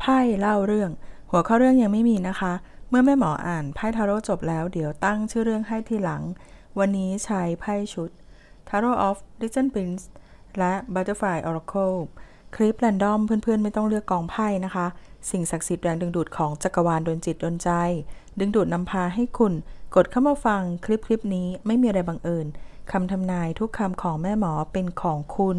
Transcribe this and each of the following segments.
ไพ่เล่าเรื่อง หัวข้อเรื่องยังไม่มีนะคะ เมื่อแม่หมออ่านไพ่ทาโร่จบแล้วเดี๋ยวตั้งชื่อเรื่องให้ทีหลัง วันนี้ใช้ไพ่ชุด Tarot of Legend Prince และ Butterfly Oracle คลิปแรนดอมเพื่อนๆ ไม่ต้องเลือกกองไพ่นะคะ สิ่งศักดิ์สิทธิ์แรงดึงดูดของจักรวาลดนจิตดนใจ ดึงดูดนำพาให้คุณ กดเข้ามาฟังคลิปคลิปนี้ไม่มีอะไรบังเอิญคำทำนายทุกคำของแม่หมอเป็นของคุณ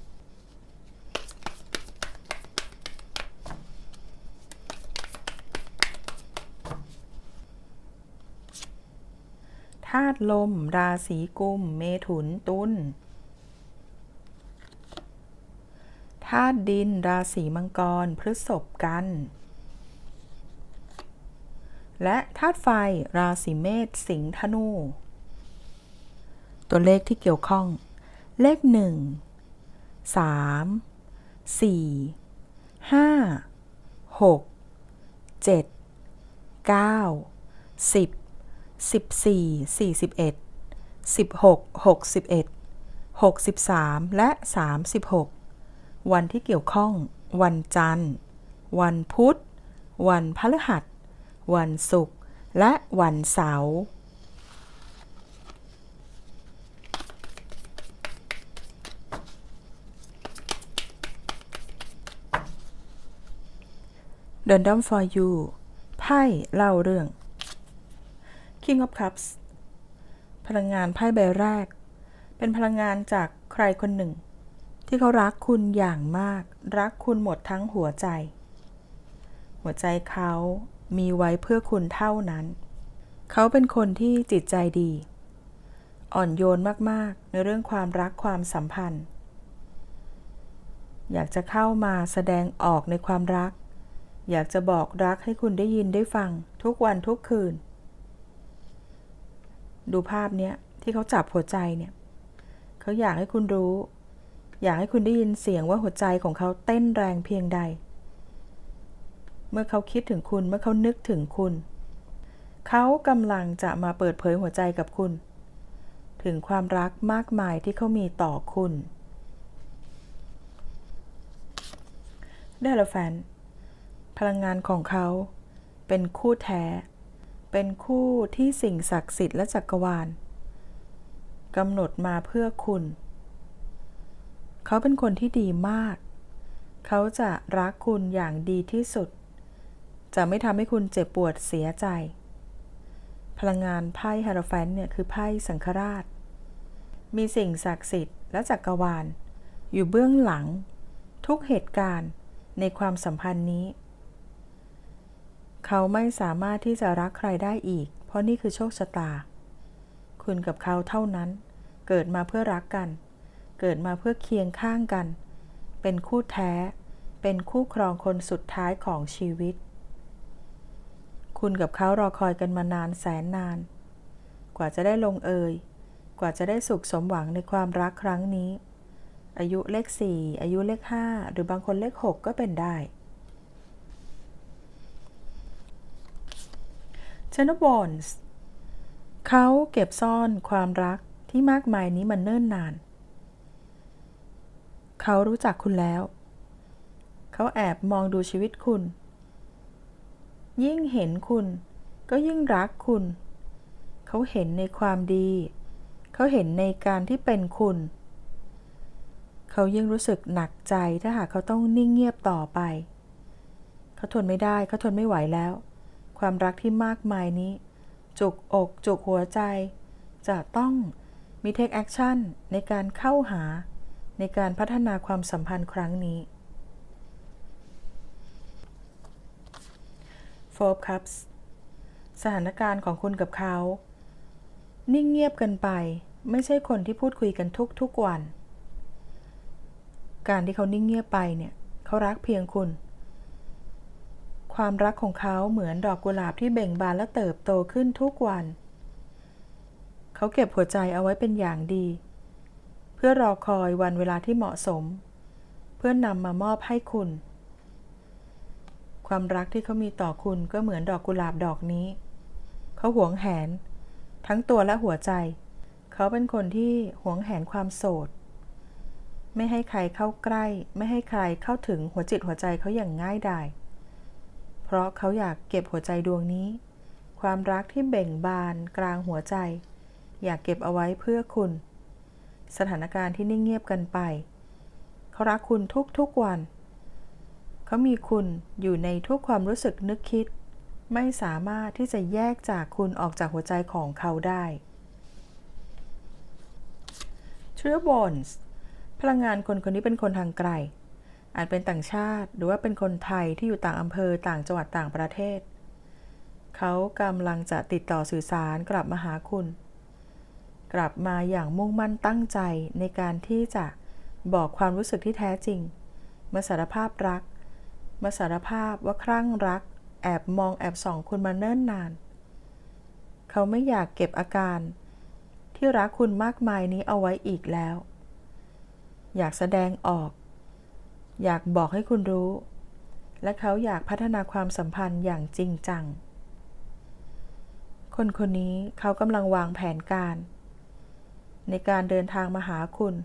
ธาตุลม ราศีกุม เมถุนตุลธาตุดิน ราศีมังกร พฤษภกัน และธาตุไฟ ราศีเมษ สิงห์ ธนู ตัวเลขที่เกี่ยวข้อง เลขหนึ่งสามสี่ห้าหกเจ็ดเก้าสิบ สิบสี่สี่สิบเอ็ดสิบหกหกสิบเอ็ดหกสิบสามและสามสิบหกวันที่เกี่ยวข้อง วันจันทร์ วันพุธ วันพฤหัส วันศุกร์ และวันเสาร์ The d o m for you ไพ่เล่าเรื่อง King of Cups พลังงานไพ่ใบแรก เป็นพลังงานจากใครคนหนึ่ง ที่เขารักคุณอย่างมาก รักคุณหมดทั้งหัวใจ หัวใจเขามีไว้เพื่อคุณเท่านั้น เขาเป็นคนที่จิตใจดี อ่อนโยนมากๆ ในเรื่องความรักความสัมพันธ์ อยากจะเข้ามาแสดงออกในความรัก อยากจะบอกรักให้คุณได้ยินได้ฟังทุกวันทุกคืน ดูภาพเนี้ยที่เขาจับหัวใจเนี่ยเขาอยากให้คุณรู้ อยากให้คุณได้ยินเสียงว่าหัวใจของเขาเต้นแรงเพียงใด เมื่อเขาคิดถึงคุณเมื่อเขานึกถึงคุณ เขากำลังจะมาเปิดเผยหัวใจกับคุณ ถึงความรักมากมายที่เขามีต่อคุณเดลแฟน พลังงานของเขาเป็นคู่แท้ เป็นคู่ที่สิ่งศักดิ์สิทธิ์และจักรวาลกำหนดมาเพื่อคุณ เขาเป็นคนที่ดีมาก เขาจะรักคุณอย่างดีที่สุด จะไม่ทำให้คุณเจ็บปวดเสียใจ พลังงานไพ่ฮาราแฟนเนี่ยคือไพ่สังฆราช มีสิ่งศักดิ์สิทธิ์และจักรวาล อยู่เบื้องหลัง ทุกเหตุการณ์ในความสัมพันธ์นี้ เขาไม่สามารถที่จะรักใครได้อีก เพราะนี่คือโชคชะตา คุณกับเขาเท่านั้น เกิดมาเพื่อรักกัน เกิดมาเพื่อเคียงข้างกัน เป็นคู่แท้ เป็นคู่ครองคนสุดท้ายของชีวิต คุณกับเขารอคอยกันมานานแสนนาน กว่าจะได้ลงเอยกว่าจะได้สุขสมหวังในความรักครั้งนี้ อายุเลข 4 อายุเลข 5 หรือบางคนเลข 6 ก็เป็นได้ c h a n n e l b o n s เขาเก็บซ่อนความรักที่มากมายนี้มันเนิ่นนาน เขารู้จักคุณแล้ว เขาแอบมองดูชีวิตคุณ ยิ่งเห็นคุณก็ยิ่งรักคุณ เขาเห็นในความดี เขาเห็นในการที่เป็นคุณ เขายิ่งรู้สึกหนักใจถ้าหากเขาต้องนิ่งเงียบต่อไป เขาทนไม่ได้ เขาทนไม่ไหวแล้ว ความรักที่มากมายนี้ จุกอก จุกหัวใจ จะต้องมีเทคแอคชั่นในการเข้าหาในการพัฒนาความสัมพันธ์ครั้งนี้ Four Cups สถานการณ์ของคุณกับเขา นิ่งเงียบกันไป ไม่ใช่คนที่พูดคุยกันทุกๆวัน การที่เขานิ่งเงียบไปเนี่ย เขารักเพียงคุณ ความรักของเขาเหมือนดอกกุหลาบที่เบ่งบานและเติบโตขึ้นทุกวัน เขาเก็บหัวใจเอาไว้เป็นอย่างดี เพื่อรอคอยวันเวลาที่เหมาะสม เพื่อนำมามอบให้คุณ ความรักที่เขามีต่อคุณก็เหมือนดอกกุหลาบดอกนี้ เขาหวงแหน ทั้งตัวและหัวใจ เขาเป็นคนที่หวงแหนความโสด ไม่ให้ใครเข้าใกล้ ไม่ให้ใครเข้าถึงหัวจิตหัวใจเขาอย่างง่ายดาย เพราะเขาอยากเก็บหัวใจดวงนี้ ความรักที่เบ่งบานกลางหัวใจ อยากเก็บเอาไว้เพื่อคุณ สถานการณ์ที่นิ่งเงียบกันไป เขารักคุณทุกๆวัน เขามีคุณอยู่ในทุกความรู้สึกนึกคิด ไม่สามารถที่จะแยกจากคุณออกจากหัวใจของเขาได้ t r i l b o n s พลังงานคนคนนี้เป็นคนทางไกล อาจเป็นต่างชาติหรือว่าเป็นคนไทยที่อยู่ต่างอำเภอต่างจังหวัดต่างประเทศ เขากำลังจะติดต่อสื่อสารกลับมาหาคุณ กลับมาอย่างมุ่งมั่นตั้งใจในการที่จะบอกความรู้สึกที่แท้จริง มาสารภาพรัก มาสารภาพว่าครั่งรัก แอบมองแอบส่องคุณมาเนิ่นนาน เขาไม่อยากเก็บอาการ ที่รักคุณมากมายนี้เอาไว้อีกแล้ว อยากแสดงออก อยากบอกให้คุณรู้ และเขาอยากพัฒนาความสัมพันธ์อย่างจริงจัง คนคนนี้เขากำลังวางแผนการ ในการเดินทางมาหาคุณ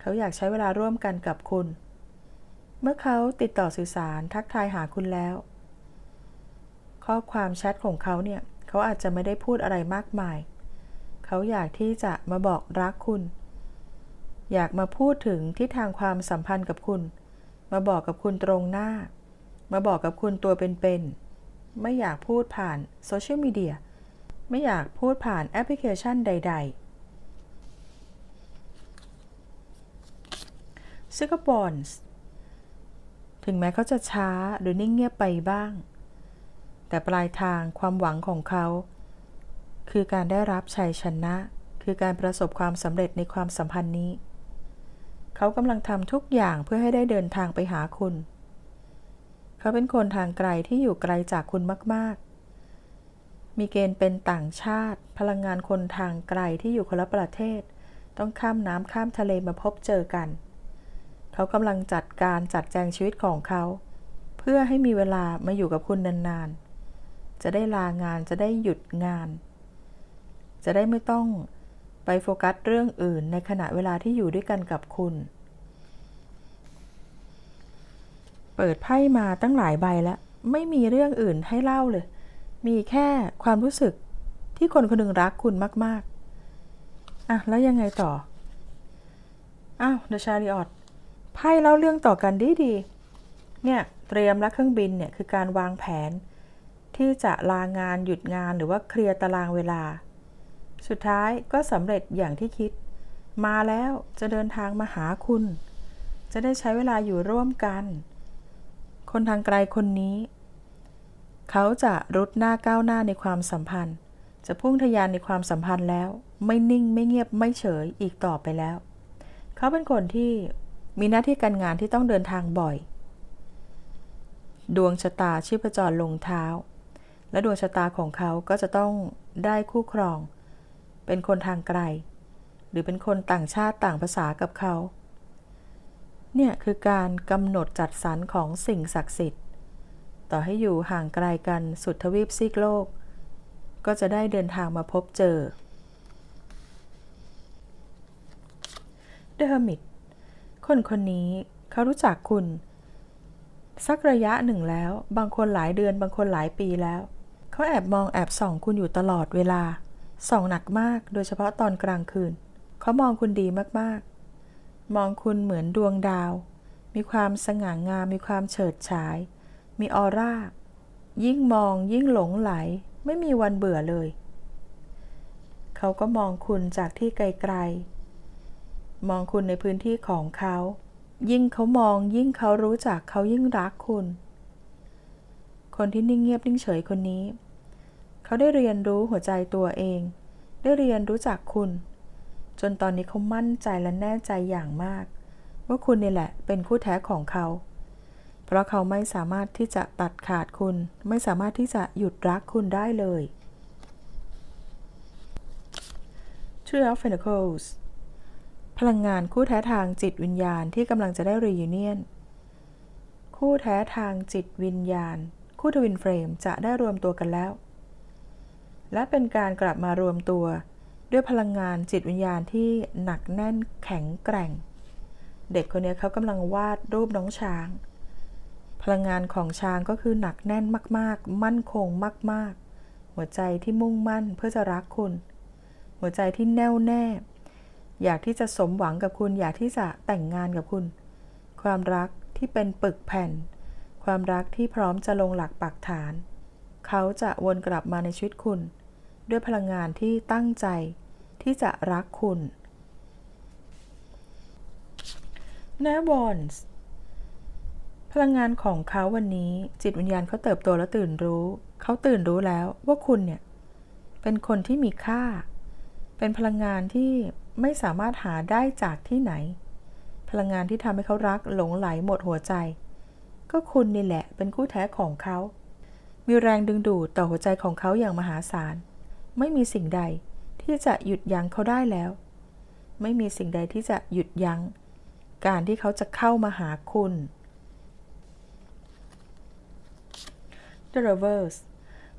เขาอยากใช้เวลาร่วมกันกับคุณ เมื่อเขาติดต่อสื่อสารทักทายหาคุณแล้ว ข้อความแชทของเขาเนี่ย เขาอาจจะไม่ได้พูดอะไรมากมาย เขาอยากที่จะมาบอกรักคุณ อยากมาพูดถึงทิศทางความสัมพันธ์กับคุณ มาบอกกับคุณตรงหน้า มาบอกกับคุณตัวเป็นๆ ไม่อยากพูดผ่านโซเชียลมีเดีย ไม่อยากพูดผ่านแอปพลิเคชันใด ๆ ซิกบอนส์ถึงแม้เขาจะช้าหรือนิ่งเงียบไปบ้าง แต่ปลายทางความหวังของเขา คือการได้รับชัยชนะ คือการประสบความสำเร็จในความสัมพันธ์นี้ เขากำลังทำทุกอย่างเพื่อให้ได้เดินทางไปหาคุณ เขาเป็นคนทางไกลที่อยู่ไกลจากคุณมาก ๆ มีเกณฑ์เป็นต่างชาติ พลังงานคนทางไกลที่อยู่คนละประเทศ ต้องข้ามน้ำข้ามทะเลมาพบเจอกัน เขากำลังจัดการจัดแจงชีวิตของเขา เพื่อให้มีเวลามาอยู่กับคุณนาน ๆ จะได้ลางานจะได้หยุดงาน จะได้ไม่ต้อง ไปโฟกัสเรื่องอื่นในขณะเวลาที่อยู่ด้วยกันกับคุณ เปิดไพ่มาตั้งหลายใบแล้ว ไม่มีเรื่องอื่นให้เล่าเลย มีแค่ความรู้สึกที่คนคนหนึ่งรักคุณมาก ๆ อะ แล้วยังไงต่อ อ้าวเดชาริออตไพ่เล่าเรื่องต่อกันดีดีๆ เนี่ย เตรียมและเครื่องบินเนี่ย คือการวางแผน ที่จะลางานหยุดงานหรือว่าเคลียร์ตารางเวลา สุดท้ายก็สำเร็จอย่างที่คิด มาแล้วจะเดินทางมาหาคุณ จะได้ใช้เวลาอยู่ร่วมกัน คนทางไกลคนนี้ เขาจะรุดหน้าก้าวหน้าในความสัมพันธ์ จะพุ่งทะยานในความสัมพันธ์แล้ว ไม่นิ่งไม่เงียบไม่เฉยอีกต่อไปแล้ว เขาเป็นคนที่มีหน้าที่การงานที่ต้องเดินทางบ่อย ดวงชะตาชีพจรลงเท้า และดวงชะตาของเขาก็จะต้องได้คู่ครอง เป็นคนทางไกล หรือเป็นคนต่างชาติต่างภาษากับเขา เนี่ยคือการกำหนดจัดสรรของสิ่งศักดิ์สิทธิ์ ต่อให้อยู่ห่างไกลกันสุดทวีปซีกโลก ก็จะได้เดินทางมาพบเจอ The Hermit คนคนนี้เขารู้จักคุณ สักระยะหนึ่งแล้ว บางคนหลายเดือนบางคนหลายปีแล้ว เขาแอบมองแอบส่องคุณอยู่ตลอดเวลา ส่องหนักมากโดยเฉพาะตอนกลางคืน เขามองคุณดีมากๆ มองคุณเหมือนดวงดาว มีความสง่างาม มีความเฉิดฉาย มีออร่า ยิ่งมองยิ่งหลงไหล ไม่มีวันเบื่อเลย เขาก็มองคุณจากที่ไกลๆ มองคุณในพื้นที่ของเขา ยิ่งเขามองยิ่งเขารู้จักเขายิ่งรักคุณ คนที่นิ่งเงียบนิ่งเฉยคนนี้ เขาได้เรียนรู้หัวใจตัวเอง ได้เรียนรู้จักคุณ จนตอนนี้เขามั่นใจและแน่ใจอย่างมาก ว่าคุณนี่แหละเป็นคู่แท้ของเขา เพราะเขาไม่สามารถที่จะตัดขาดคุณ ไม่สามารถที่จะหยุดรักคุณได้เลย Tree of Pentacles พลังงานคู่แท้ทางจิตวิญญาณที่กำลังจะได้ reunion คู่แท้ทางจิตวิญญาณ คู่ทวินเฟรมจะได้รวมตัวกันแล้ว และเป็นการกลับมารวมตัว ด้วยพลังงานจิตวิญญาณที่หนักแน่นแข็งแกร่ง เด็กคนนี้เขากำลังวาดรูปน้องช้าง พลังงานของช้างก็คือหนักแน่นมาก ๆ มั่นคงมาก ๆ หัวใจที่มุ่งมั่นเพื่อจะรักคุณ หัวใจที่แน่วแน่ อยากที่จะสมหวังกับคุณ อยากที่จะแต่งงานกับคุณ ความรักที่เป็นปึกแผ่น ความรักที่พร้อมจะลงหลักปักฐาน เขาจะวนกลับมาในชีวิตคุณ ด้วยพลังงานที่ตั้งใจที่จะรักคุณนะบอนส์พลังงานของเขาวันนี้จิตวิญญาณเขาเติบโตและตื่นรู้ เขาตื่นรู้แล้วว่าคุณเนี่ย เป็นคนที่มีค่า เป็นพลังงานที่ไม่สามารถหาได้จากที่ไหน พลังงานที่ทำให้เขารักหลงไหลหมดหัวใจ ก็คุณนี่แหละเป็นคู่แท้ของเขา มีแรงดึงดูดต่อหัวใจของเขาอย่างมหาศาล ไม่มีสิ่งใดที่จะหยุดยั้งเขาได้แล้ว ไม่มีสิ่งใดที่จะหยุดยั้ง การที่เขาจะเข้ามาหาคุณ The Reverse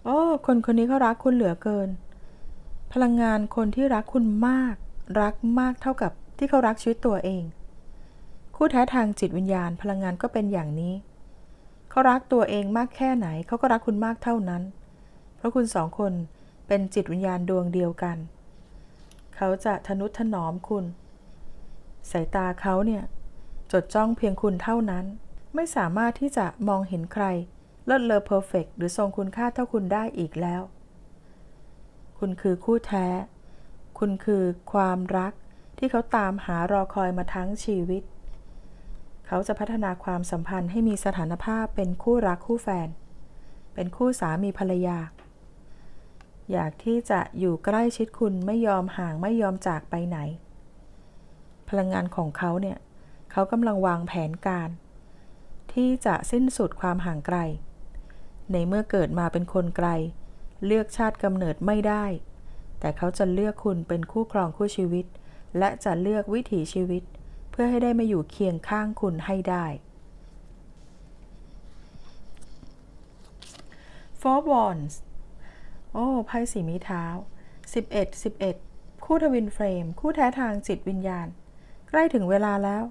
โอ้คนคนนี้เขารักคุณเหลือเกิน พลังงานคนที่รักคุณมาก รักมากเท่ากับที่เขารักชีวิตตัวเอง คู่แท้ทางจิตวิญญาณ พลังงานก็เป็นอย่างนี้ เขารักตัวเองมากแค่ไหน เขาก็รักคุณมากเท่านั้น เพราะคุณสองคนเป็นจิตวิญญาณดวงเดียวกัน เขาจะทนุถนอมคุณ สายตาเขาเนี่ย จดจ้องเพียงคุณเท่านั้น ไม่สามารถที่จะมองเห็นใคร เลิศเลอเพอร์เฟกหรือทรงคุณค่าเท่าคุณได้อีกแล้ว คุณคือคู่แท้ คุณคือความรักที่เขาตามหารอคอยมาทั้งชีวิต เขาจะพัฒนาความสัมพันธ์ให้มีสถานภาพเป็นคู่รักคู่แฟน เป็นคู่สามีภรรยา อยากที่จะอยู่ใกล้ชิดคุณไม่ยอมห่างไม่ยอมจากไปไหน พลังงานของเขาเนี่ยเขากำลังวางแผนการ ที่จะสิ้นสุดความห่างไกล ในเมื่อเกิดมาเป็นคนไกล เลือกชาติกำเนิดไม่ได้ แต่เขาจะเลือกคุณเป็นคู่ครองคู่ชีวิต และจะเลือกวิถีชีวิต พื่อให้ได้มาอยู่เคียงข้างคุณให้ได้ Four Wands โอ้ไพ่สีมีเท้า 11 11 คู่ทวินเฟรม คู่แท้ทางจิตวิญญาณ ใกล้ถึงเวลาแล้ว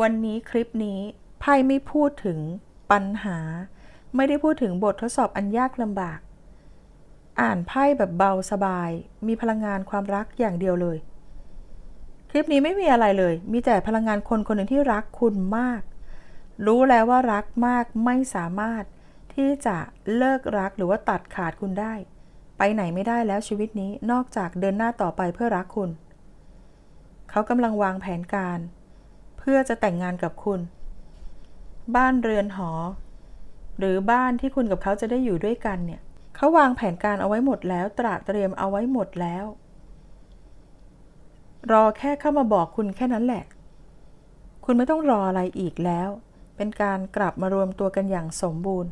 วันนี้คลิปนี้ไพ่ไม่พูดถึงปัญหา ไม่ได้พูดถึงบททดสอบอันยากลำบาก อ่านไพ่แบบเบาสบาย มีพลังงานความรักอย่างเดียวเลย ลิปนี้ไม่มีอะไรเลย มีแต่พลังงานคนคนหนึ่งที่รักคุณมาก รู้แล้วว่ารักมากไม่สามารถที่จะเลิกรักหรือว่าตัดขาดคุณได้ ไปไหนไม่ได้แล้วชีวิตนี้นอกจากเดินหน้าต่อไปเพื่อรักคุณ เขากำลังวางแผนการ เพื่อจะแต่งงานกับคุณ บ้านเรือนหอ หรือบ้านที่คุณกับเขาจะได้อยู่ด้วยกันเนี่ย เขาวางแผนการเอาไว้หมดแล้วตระเตรียมเอาไว้หมดแล้ว รอแค่เข้ามาบอกคุณแค่นั้นแหละ คุณไม่ต้องรออะไรอีกแล้ว เป็นการกลับมารวมตัวกันอย่างสมบูรณ์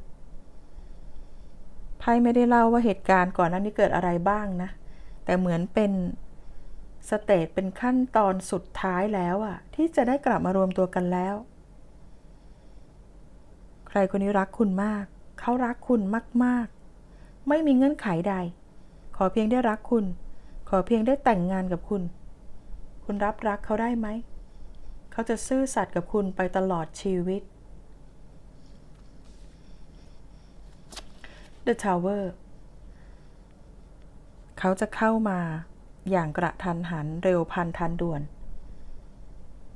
ไพ่ไม่ได้เล่าว่าเหตุการณ์ก่อนหน้านี้เกิดอะไรบ้างนะ แต่เหมือนเป็นสเตจเป็นขั้นตอนสุดท้ายแล้วอะที่จะได้กลับมารวมตัวกันแล้ว ใครคนนี้รักคุณมาก เขารักคุณมาก ๆ ไม่มีเงื่อนไขใด ขอเพียงได้รักคุณ ขอเพียงได้แต่งงานกับคุณ คุณรับรักเขาได้ไหม เขาจะซื่อสัตย์กับคุณไปตลอดชีวิต The Tower เขาจะเข้ามาอย่างกระทันหันเร็วพันทันด่วน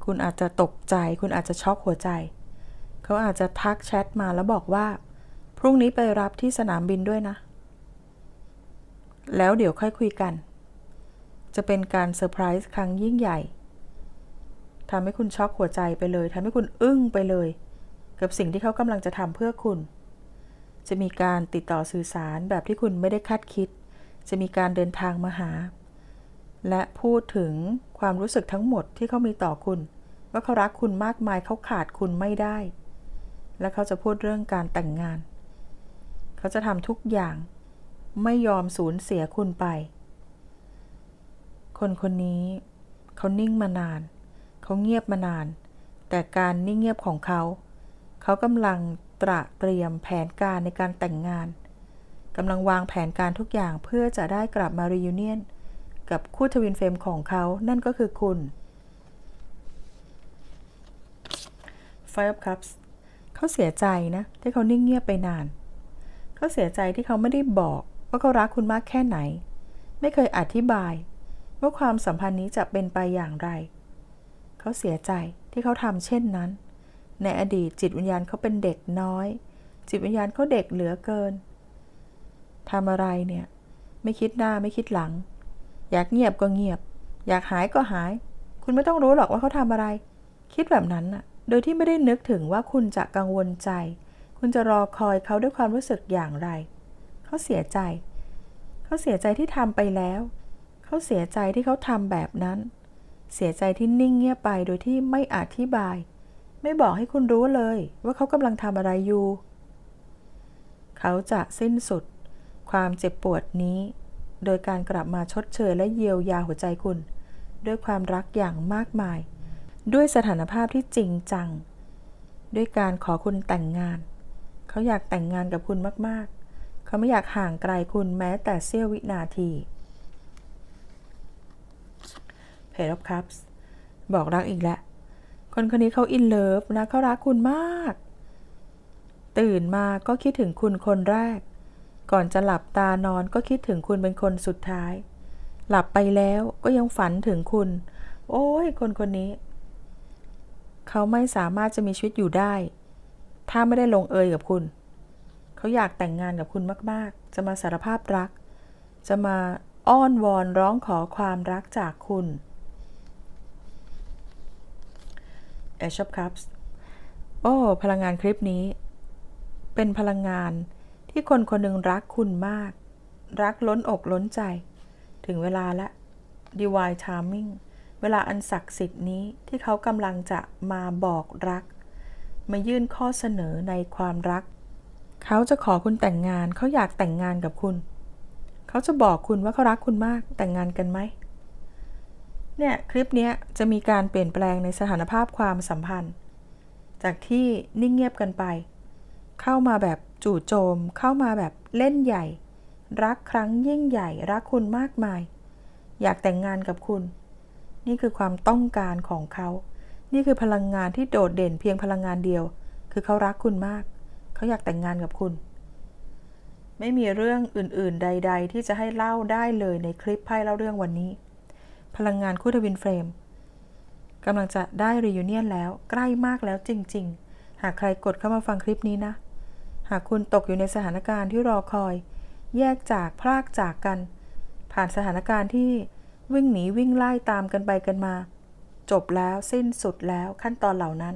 คุณอาจจะตกใจ คุณอาจจะช็อกหัวใจ เขาอาจจะทักแชทมาแล้วบอกว่า พรุ่งนี้ไปรับที่สนามบินด้วยนะ แล้วเดี๋ยวค่อยคุยกัน จะเป็นการเซอร์ไพรส์ครั้งยิ่งใหญ่ทำให้คุณช็อกหัวใจไปเลยทำให้คุณอึ้งไปเลย กับสิ่งที่เขากำลังจะทำเพื่อคุณ จะมีการติดต่อสื่อสารแบบที่คุณไม่ได้คาดคิด จะมีการเดินทางมาหา และพูดถึงความรู้สึกทั้งหมดที่เขามีต่อคุณ ว่าเขารักคุณมากมายเขาขาดคุณไม่ได้ และเขาจะพูดเรื่องการแต่งงาน เขาจะทำทุกอย่าง ไม่ยอมสูญเสียคุณไป คนคนนี้ เขานิ่งมานาน เขาเงียบมานาน แต่การนิ่งเงียบของเขา เขากำลังตระเตรียมแผนการในการแต่งงานกำลังวางแผนการทุกอย่างเพื่อจะได้กลับมารียูเนียนกับคู่ทวินเฟรมของเขา นั่นก็คือคุณ Five of Cups เขาเสียใจนะ ที่เขานิ่งเงียบไปนาน เขาเสียใจที่เขาไม่ได้บอก ว่าเขารักคุณมากแค่ไหน ไม่เคยอธิบาย ว่าความสัมพันธ์นี้จะเป็นไปอย่างไร เขาเสียใจที่เขาทำเช่นนั้น ในอดีตจิตวิญญาณเขาเป็นเด็กน้อย จิตวิญญาณเขาเด็กเหลือเกินทำอะไรเนี่ย ไม่คิดหน้าไม่คิดหลัง อยากเงียบก็เงียบ อยากหายก็หาย คุณไม่ต้องรู้หรอกว่าเขาทำอะไร คิดแบบนั้นน่ะ โดยที่ไม่ได้นึกถึงว่าคุณจะกังวลใจ คุณจะรอคอยเขาด้วยความรู้สึกอย่างไร เขาเสียใจ เขาเสียใจที่ทำไปแล้ว เขาเสียใจที่เขาทำแบบนั้น เสียใจที่นิ่งเงียบไปโดยที่ไม่อธิบาย ไม่บอกให้คุณรู้เลย ว่าเขากำลังทำอะไรอยู่ เขาจะสิ้นสุด ความเจ็บปวดนี้ โดยการกลับมาชดเชยและเยียวยาหัวใจคุณ ด้วยความรักอย่างมากมาย ด้วยสถานภาพที่จริงจัง ด้วยการขอคุณแต่งงาน เขาอยากแต่งงานกับคุณมากๆ เขาไม่อยากห่างไกลคุณแม้แต่เสี้ยววินาที Page of Cups บอกรักอีกแล้ว คนคนนี้เขาอินเลิฟนะเขารักคุณมาก ตื่นมาก็คิดถึงคุณคนแรก ก่อนจะหลับตานอนก็คิดถึงคุณเป็นคนสุดท้าย หลับไปแล้วก็ยังฝันถึงคุณ โอ้ย คนคนนี้ เขาไม่สามารถจะมีชีวิตอยู่ได้ ถ้าไม่ได้ลงเอยกับคุณ เขาอยากแต่งงานกับคุณมาก ๆ จะมาสารภาพรัก จะมาอ้อนวอนร้องขอความรักจากคุณ a c e of Cups โอ้ พลังงานคลิปนี้ เป็นพลังงานที่คนคนหนึ่งรักคุณมาก รักล้นอกล้นใจ ถึงเวลาละ divine timing เวลาอันศักดิ์สิทธิ์นี้ที่เขากำลังจะมาบอกรัก มายื่นข้อเสนอในความรัก เขาจะขอคุณแต่งงาน เขาอยากแต่งงานกับคุณ เขาจะบอกคุณว่าเขารักคุณมาก แต่งงานกันไหม เนี่ยคลิปนี้จะมีการเปลี่ยนแปลงในสถานภาพความสัมพันธ์ จากที่นิ่งเงียบกันไป เข้ามาแบบจู่โจม เข้ามาแบบเล่นใหญ่ รักครั้งยิ่งใหญ่ รักคุณมากมาย อยากแต่งงานกับคุณ นี่คือความต้องการของเขา นี่คือพลังงานที่โดดเด่นเพียงพลังงานเดียว คือเขารักคุณมาก เขาอยากแต่งงานกับคุณ ไม่มีเรื่องอื่นๆ ใด ๆ ที่จะให้เล่าได้เลยในคลิปไพ่เล่าเรื่องวันนี้ พลังงานคู่ทวินเฟรมกำลังจะได้รียูเนียนแล้วใกล้มากแล้วจริง ๆ หากใครกดเข้ามาฟังคลิปนี้นะ หากคุณตกอยู่ในสถานการณ์ที่รอคอย แยกจากพรากจากกัน ผ่านสถานการณ์ที่วิ่งหนีวิ่งไล่ตามกันไปกันมา จบแล้วสิ้นสุดแล้วขั้นตอนเหล่านั้น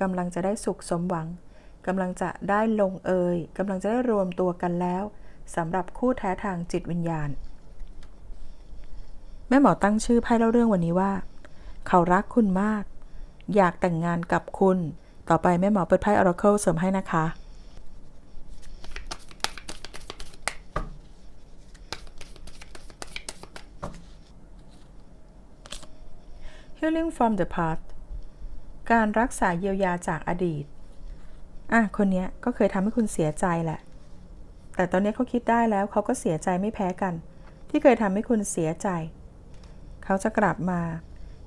กำลังจะได้สุขสมหวังกำลังจะได้ลงเอยกำลังจะได้รวมตัวกันแล้วสำหรับคู่แท้ทางจิตวิญญาณ แม่หมอตั้งชื่อไพ่เล่าเรื่องวันนี้ว่า เขารักคุณมาก อยากแต่งงานกับคุณ ต่อไปแม่หมอเปิดไพ่ Oracle เสริมให้นะคะ Healing from the past การรักษาเยียวยาจากอดีต อะ คนนี้ก็เคยทำให้คุณเสียใจแหละ แต่ตอนนี้เขาคิดได้แล้วเขาก็เสียใจไม่แพ้กัน ที่เคยทำให้คุณเสียใจ เขาจะกลับมา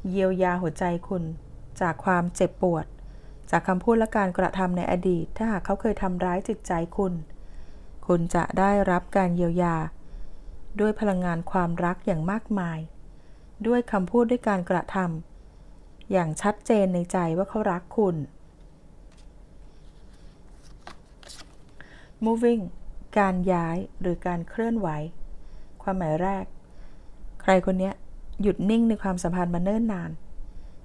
เยียวยาหัวใจคุณ จากความเจ็บปวด จากคำพูดและการกระทำในอดีต ถ้าหากเขาเคยทำร้ายจิตใจคุณ คุณจะได้รับการเยียวยา ด้วยพลังงานความรักอย่างมากมาย ด้วยคำพูดด้วยการกระทำอย่างชัดเจนในใจว่าเขารักคุณ moving การย้ายหรือการเคลื่อนไหว ความหมายแรก ใครคนนี้ หยุดนิ่งในความสัมพันธ์มาเนิ่นนาน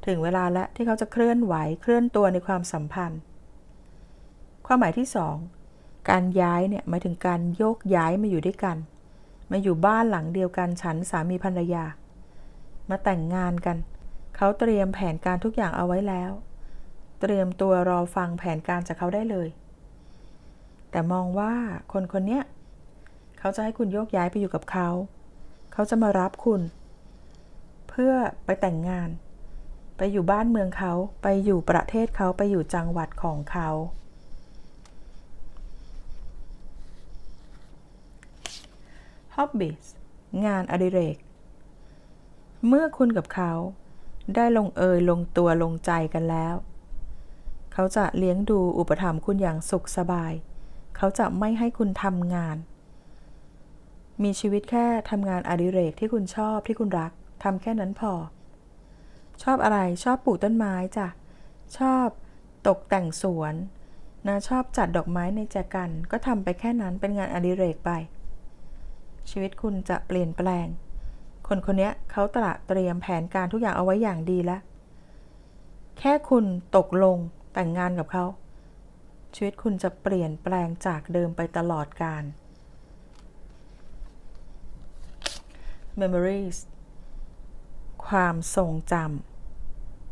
ถึงเวลาแล้วที่เขาจะเคลื่อนไหวเคลื่อนตัวในความสัมพันธ์ ความหมายที่สองการย้ายเนี่ยหมายถึงการโยกย้ายมาอยู่ด้วยกัน มาอยู่บ้านหลังเดียวกันฉันสามีภรรยา มาแต่งงานกัน เขาเตรียมแผนการทุกอย่างเอาไว้แล้ว เตรียมตัวรอฟังแผนการจากเขาได้เลย แต่มองว่าคนคนนี้เขาจะให้คุณโยกย้ายไปอยู่กับเขา เขาจะมารับคุณ พื่อไปแต่งงาน ไปอยู่บ้านเมืองเขาไปอยู่ประเทศเขาไปอยู่จังหวัดของเขา Hobbies งานอดิเรก เมื่อคุณกับเขา ได้ลงเอยลงตัวลงใจกันแล้ว เขาจะเลี้ยงดูอุปถัมภ์คุณอย่างสุขสบาย เขาจะไม่ให้คุณทำงาน มีชีวิตแค่ทำงานอดิเรกที่คุณชอบที่คุณรัก ทำแค่นั้นพอ ชอบอะไรชอบปลูกต้นไม้จ้ะ ชอบตกแต่งสวนนะชอบจัดดอกไม้ในแจกัน ก็ทำไปแค่นั้นเป็นงานอดิเรกไป ชีวิตคุณจะเปลี่ยนแปลง คนคนนี้เขาตระเตรียมแผนการทุกอย่างเอาไว้อย่างดีแล้ว แค่คุณตกลงแต่งงานกับเขา ชีวิตคุณจะเปลี่ยนแปลงจากเดิมไปตลอดกาล memories ความทรงจ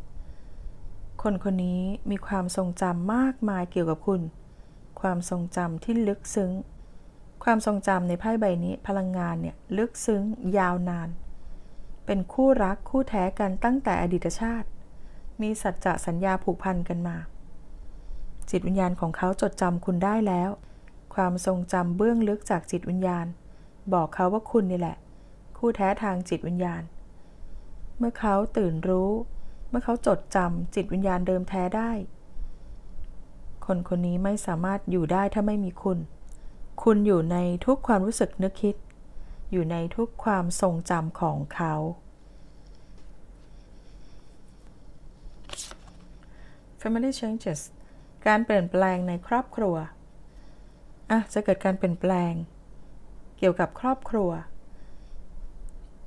ำ คนคนนี้มีความทรงจำมากมายเกี่ยวกับคุณ ความทรงจำที่ลึกซึ้ง ความทรงจำในไพ่ใบนี้พลังงานเนี่ยลึกซึ้งยาวนาน เป็นคู่รักคู่แท้กันตั้งแต่อดีตชาติ มีสัจจะสัญญาผูกพันกันมา จิตวิญญาณของเขาจดจำคุณได้แล้ว ความทรงจำเบื้องลึกจากจิตวิญญาณ บอกเขาว่าคุณนี่แหละ คู่แท้ทางจิตวิญญาณ เมื่อเขาตื่นรู้ เมื่อเขาจดจำจิตวิญญาณเดิมแท้ได้ คนคนนี้ไม่สามารถอยู่ได้ถ้าไม่มีคุณ คุณอยู่ในทุกความรู้สึกนึกคิด อยู่ในทุกความทรงจำของเขา Family changes การเปลี่ยนแปลงในครอบครัวอะจะเกิดการเปลี่ยนแปลง เกี่ยวกับครอบครัว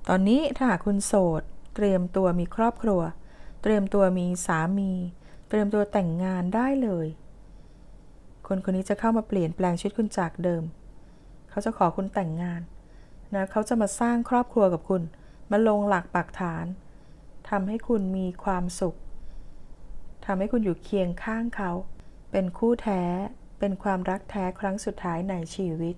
ตอนนี้ถ้าหากคุณโสด เตรียมตัวมีครอบครัว เตรียมตัวมีสามี เตรียมตัวแต่งงานได้เลย คนคนนี้จะเข้ามาเปลี่ยนแปลงชีวิตคุณจากเดิม เขาจะขอคุณแต่งงานนะเขาจะมาสร้างครอบครัวกับคุณ มาลงหลักปักฐานทำให้คุณมีความสุขทำให้คุณอยู่เคียงข้างเขา เป็นคู่แท้ เป็นความรักแท้ครั้งสุดท้ายในชีวิต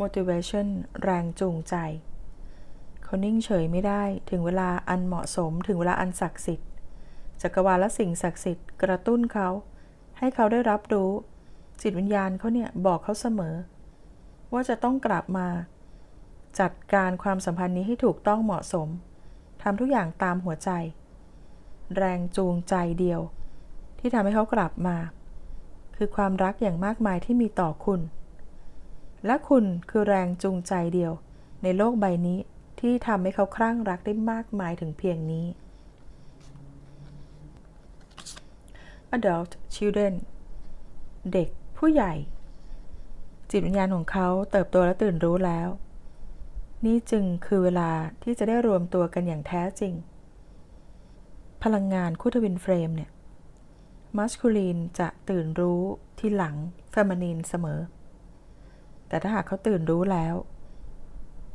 motivation แรงจูงใจเขานิ่งเฉยไม่ได้ถึงเวลาอันเหมาะสมถึงเวลาอันศักดิ์สิทธิ์จักรวาลและสิ่งศักดิ์สิทธิ์กระตุ้นเขา ให้เขาได้รับรู้ จิตวิญญาณเขาเนี่ยบอกเขาเสมอ ว่าจะต้องกลับมา จัดการความสัมพันธ์นี้ให้ถูกต้องเหมาะสมทำทุกอย่างตามหัวใจ แรงจูงใจเดียว ที่ทำให้เขากลับมา คือความรักอย่างมากมายที่มีต่อคุณ และคุณคือแรงจูงใจเดียว ในโลกใบนี้ที่ทำให้เขาคลั่งรักได้มากมายถึงเพียงนี้ adult children เด็กผู้ใหญ่ จิตวิญญาณของเขาเติบโตและตื่นรู้แล้ว นี่จึงคือเวลาที่จะได้รวมตัวกันอย่างแท้จริง พลังงานคู่ทวินเฟรมเนี่ยมัสคูลีนจะตื่นรู้ที่หลังเฟมินีนเสมอ แต่ถ้าหากเขาตื่นรู้แล้ว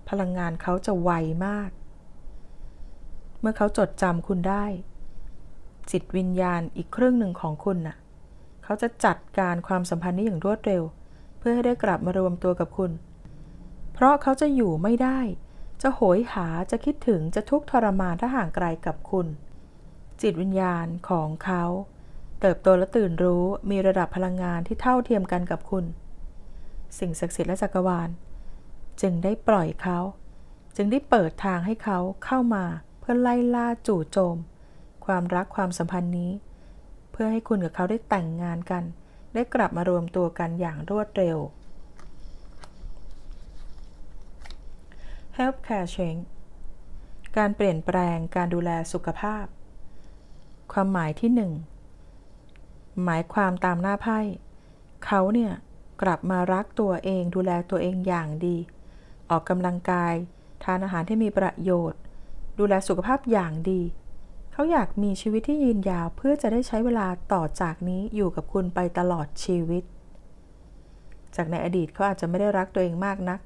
พลังงานเขาจะไวมาก เมื่อเขาจดจำคุณได้ จิตวิญญาณอีกครึ่งหนึ่งของคุณน่ะ เขาจะจัดการความสัมพันธ์นี้อย่างรวดเร็ว เพื่อให้ได้กลับมารวมตัวกับคุณ เพราะเขาจะอยู่ไม่ได้ จะโหยหาจะคิดถึงจะทุกข์ทรมานถ้าห่างไกลกับคุณ จิตวิญญาณของเขา เติบโตและตื่นรู้มีระดับพลังงานที่เท่าเทียมกันกับคุณ สิ่งศักดิ์สิทธิ์และจักรวาล จึงได้ปล่อยเขา จึงได้เปิดทางให้เขาเข้ามาเพื่อไล่ล่าจู่โจม ความรักความสัมพันธ์นี้ เพื่อให้คุณกับเขาได้แต่งงานกัน ได้กลับมารวมตัวกันอย่างรวดเร็ว Healthcare Change การเปลี่ยนแปลงการดูแลสุขภาพ ความหมายที่หนึ่งหมายความตามหน้าไพ่เขาเนี่ย กลับมารักตัวเองดูแลตัวเองอย่างดี ออกกำลังกาย ทานอาหารที่มีประโยชน์ ดูแลสุขภาพอย่างดี เขาอยากมีชีวิตที่ยืนยาวเพื่อจะได้ใช้เวลาต่อจากนี้อยู่กับคุณไปตลอดชีวิต จากในอดีตเขาอาจจะไม่ได้รักตัวเองมากนัก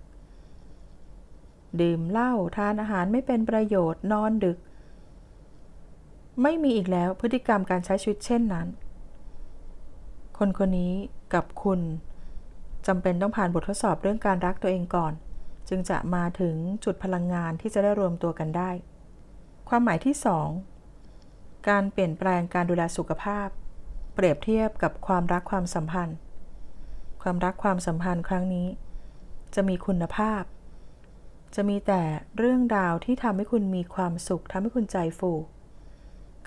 ดื่มเหล้าทานอาหารไม่เป็นประโยชน์นอนดึก ไม่มีอีกแล้วพฤติกรรมการใช้ชีวิตเช่นนั้น คนคนนี้กับคุณ จำเป็นต้องผ่านบททดสอบเรื่องการรักตัวเองก่อน จึงจะมาถึงจุดพลังงานที่จะได้รวมตัวกันได้ ความหมายที่ 2 การเปลี่ยนแปลงการดูแลสุขภาพ เปรียบเทียบกับความรักความสัมพันธ์ ความรักความสัมพันธ์ครั้งนี้ จะมีคุณภาพ จะมีแต่เรื่องราวที่ทำให้คุณมีความสุขทำให้คุณใจฟู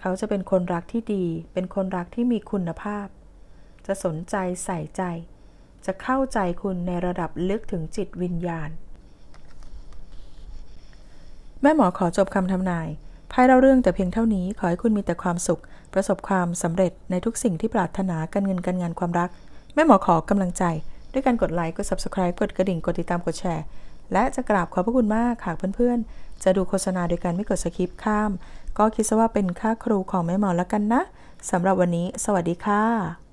เขาจะเป็นคนรักที่ดี เป็นคนรักที่มีคุณภาพ จะสนใจใส่ใจ จะเข้าใจคุณในระดับลึกถึงจิตวิญญาณ แม่หมอขอจบคำทำนายไพ่เล่าเรื่องแต่เพียงเท่านี้ขอให้คุณมีแต่ความสุข ประสบความสำเร็จในทุกสิ่งที่ปรารถนาการเงินการงานความรัก แม่หมอขอกำลังใจ ด้วยการกดไลค์กด subscribe กดกระดิ่งกดติดตามกดแชร์ และจะกราบขอบพระคุณมากหากเพื่อนๆ จะดูโฆษณาโดยการไม่กดสคิปข้าม ก็คิดซะว่าเป็นค่าครูของแม่หมอแล้วกันนะสำหรับวันนี้ สวัสดีค่ะ